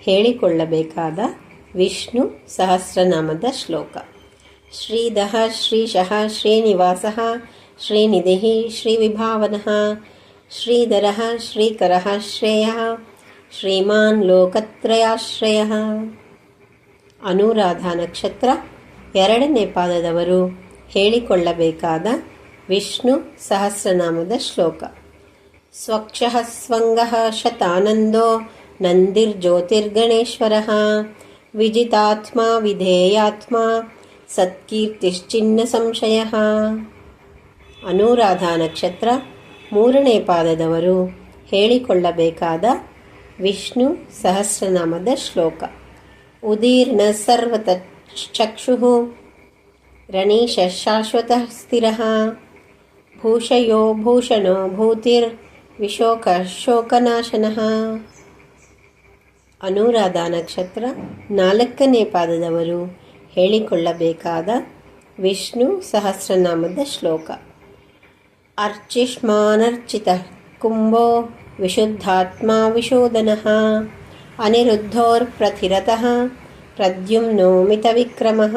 ಹೇಳಿಕೊಳ್ಳಬೇಕಾದ ವಿಷ್ಣು ಸಹಸ್ರನಾಮದ ಶ್ಲೋಕ. ಶ್ರೀದಃ ಶ್ರೀಶಃ ಶ್ರೀನಿವಾಸಃ ಶ್ರೀನಿಧಿಃ ಶ್ರೀವಿಭಾವನಃ ಶ್ರೀಧರಃ ಶ್ರೀಕರಃ ಶ್ರೇಯಃ ಶ್ರೀಮಾನ್ ಲೋಕತ್ರಯಾಶ್ರಯಃ. ಅನುರಾಧ ನಕ್ಷತ್ರ ಎರಡನೇ ಪಾದದವರು ಹೇಳಿಕೊಳ್ಳಬೇಕಾದ ವಿಷ್ಣು ಸಹಸ್ರನಾಮದ ಶ್ಲೋಕ. ಸ್ವಕ್ಷಃ ಸ್ವಂಗಃ ಶತಾನಂದೋ ನಂದಿರ್ಜ್ಯೋತಿರ್ಗಣೇಶ್ವರಃ ವಿಜಿತಾತ್ಮ ವಿಧೇಯಾತ್ಮ ಸತ್ಕೀರ್ತಿಶ್ಚಿನ್ನ ಸಂಶಯ ಅನುರಾಧ ನಕ್ಷತ್ರ ಮೂರನೇ ಪಾದದವರು ಹೇಳಿಕೊಳ್ಳಬೇಕಾದ ವಿಷ್ಣು ಸಹಸ್ರನಾಮದ ಶ್ಲೋಕ. ಉದೀರ್ಣ ಸರ್ವತಕ್ಷು ರಣೀಶ ಶಾಶ್ವತ ಸ್ಥಿರ, ಭೂಷಯೋ ಭೂಷಣೋ ಭೂತಿರ್, ವಿಶೋಕ ಶೋಕನಾಶನಃ। ಅನುರಾಧ ನಕ್ಷತ್ರ ನಾಲ್ಕನೇ ಪಾದದವರು ಹೇಳಿಕೊಳ್ಳಬೇಕಾದ ವಿಷ್ಣು ಸಹಸ್ರನಾಮದ ಶ್ಲೋಕ. ಅರ್ಚಿಷ್ಮಾನರ್ಚಿತ ಕುಂಭೋ ವಿಶುದ್ಧಾತ್ಮ ವಿಶೋಧನಃ ಅನಿರುದ್ಧೋರ್ಪ್ರಥಿರತಃ ಪ್ರದ್ಯುಮ್ನೋ ಮಿತವಿಕ್ರಮಃ